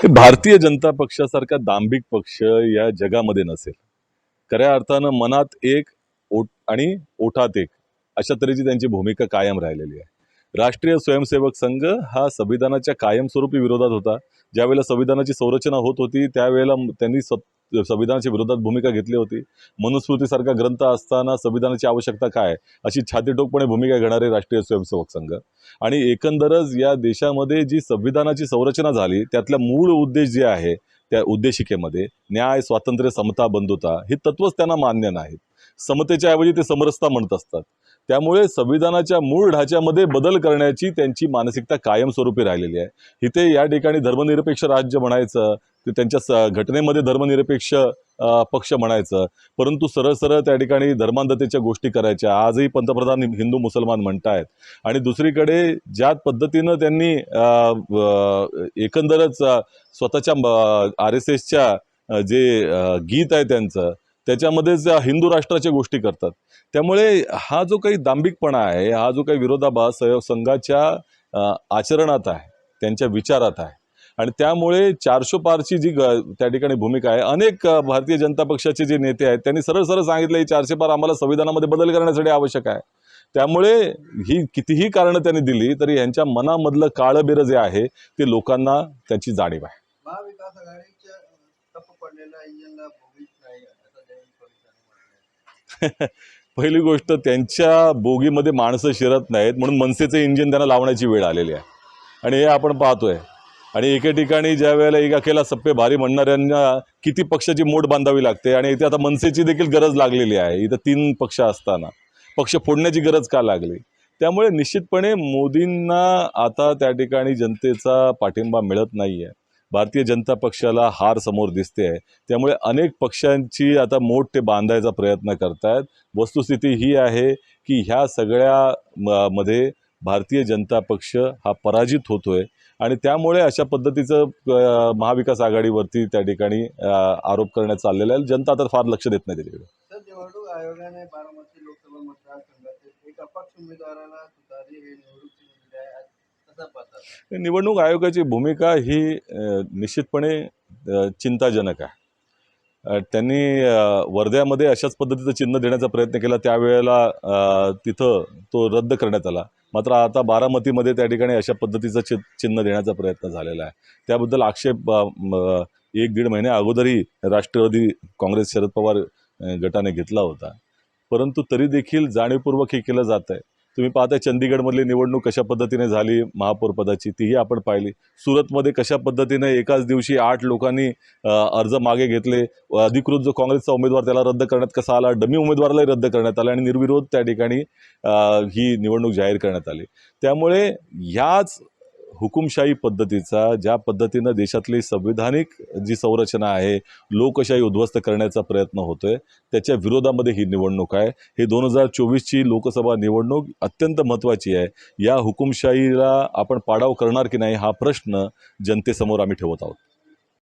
भारतीय जनता पक्षासारखा दांभिक पक्ष या जगामध्ये नसेल. खऱ्या अर्थानं मनात एक ओट आणि ओठात एक अशा तऱ्हेची त्यांची भूमिका कायम राहिलेली आहे. राष्ट्रीय स्वयंसेवक संघ हा संविधानाच्या कायमस्वरूपी विरोधात होता. ज्यावेळेला संविधानाची संरचना होत होती त्यावेळेला त्यांनी संविधानाच्या विरोधात भूमिका घेतली होती. मनुस्मृतीसारखा ग्रंथ असताना संविधानाची आवश्यकता काय? अशी छातीटोकपणे भूमिका घेणारे राष्ट्रीय स्वयंसेवक संघ. आणि एकंदरच या देशामध्ये जी संविधानाची संरचना झाली त्यातला मूळ उद्देश जे आहे त्या उद्देशिकेमध्ये न्याय स्वातंत्र्य समता बंधुता ही तत्वच त्यांना मान्य नाहीत. समतेच्या ऐवजी ते समरसता म्हणत असतात. त्यामुळे संविधानाच्या मूळ ढाच्यामध्ये बदल करण्याची त्यांची मानसिकता कायमस्वरूपी राहिलेली आहे. इथे या ठिकाणी धर्मनिरपेक्ष राज्य म्हणायचं ते त्यांच्या स घटनेमध्ये धर्मनिरपेक्ष पक्ष म्हणायचं. परंतु सरळ सरळ त्या ठिकाणी धर्मांधतेच्या गोष्टी करायच्या. आजही पंतप्रधान हिंदू मुसलमान म्हणतायत. आणि दुसरीकडे ज्या पद्धतीनं त्यांनी एकंदरच स्वतःच्या आर एस एसच्या जे गीत आहे त्यांचं त्याच्यामध्येच हिंदू राष्ट्राच्या गोष्टी करतात. त्यामुळे हा जो काही दांभिकपणा आहे हा जो काही विरोधाभास संघाच्या आचरणात आहे त्यांच्या विचारात आहे आणि त्यामुळे चारशे पारची जी ग त्या ठिकाणी भूमिका आहे अनेक भारतीय जनता पक्षाचे जे नेते आहेत त्यांनी सरळ सरळ सांगितलं ही चारशे पार आम्हाला संविधानामध्ये बदल करण्यासाठी आवश्यक आहे. त्यामुळे ही कितीही कारणं त्यांनी दिली तरी यांच्या मनामधलं काळं जे आहे ते लोकांना त्याची जाणीव आहे. पहिली गोष्ट त्यांच्या बोगीमध्ये माणसं शिरत नाहीत म्हणून मनसेचं इंजिन त्यांना लावण्याची वेळ आलेली आहे. आणि हे आपण पाहतोय आणि एके ठिकाणी ज्या वेळेला एक अकेला सप्पे भारी म्हणणाऱ्यांना किती पक्षाची मोठ बांधावी लागते आणि इथे आता मनसेची देखील गरज लागलेली आहे. इथं तीन पक्ष असताना. पक्ष फोडण्याची गरज का लागली? त्यामुळे निश्चितपणे मोदींना आता त्या ठिकाणी जनतेचा पाठिंबा मिळत नाही आहे भारतीय जनता पक्षाला हार समोर दिसते आहे. त्यामुळे अनेक पक्षांची आता मोठ ते बांधायचा प्रयत्न करतायत. वस्तुस्थिती ही आहे की ह्या सगळ्या म- मध्ये भारतीय जनता पक्ष हा पराजित होतोय आणि त्यामुळे अशा पद्धतीचं महाविकास आघाडीवरती त्या ठिकाणी आरोप करण्यात चाललेला आहे. जनता आता फार लक्ष देत नाही त्याच्याकडे. तर निवडणूक आयोगाने बारामती लोकसभा मतदारसंघातील एक अपक्ष उमेदवाराला तुतारी हे निवडणूक आयोगाची भूमिका ही निश्चितपणे चिंताजनक आहे. त्यांनी वर्ध्यामध्ये अशाच पद्धतीचं चिन्ह देण्याचा प्रयत्न केला. त्यावेळेला तिथं तो रद्द करण्यात आला. मात्र आता बारामतीमध्ये त्या ठिकाणी अशा पद्धतीचं चि चिन्ह देण्याचा प्रयत्न झालेला आहे. त्याबद्दल आक्षेप एक दीड महिन्या अगोदरही राष्ट्रवादी काँग्रेस शरद पवार गटाने घेतला होता. परंतु तरी देखील जाणीवपूर्वक हे केलं जात आहे तुम्ही पाहता चंदीगडमधली निवडणूक कशा पद्धतीने झाली महापौरपदाची तीही आपण पाहिली. सुरतमध्ये कशा पद्धतीने एकाच दिवशी आठ लोकांनी अर्ज मागे घेतले. अधिकृत जो काँग्रेसचा उमेदवार त्याला रद्द करण्यात कसा आला डमी उमेदवारालाही रद्द करण्यात आला आणि निर्विरोध त्या ठिकाणी ही निवडणूक जाहीर करण्यात आली. त्यामुळे ह्याच हुकुमशाही पद्धतीचा ज्या पद्धतीनं देशातली संविधानिक जी संरचना आहे लोकशाही उद्ध्वस्त करण्याचा प्रयत्न होतोय त्याच्या विरोधामध्ये ही निवडणूक आहे. हे दोन हजार चोवीसची लोकसभा निवडणूक अत्यंत महत्त्वाची आहे. या हुकुमशाहीला आपण पाडाव करणार की नाही हा प्रश्न जनतेसमोर आम्ही ठेवत आहोत.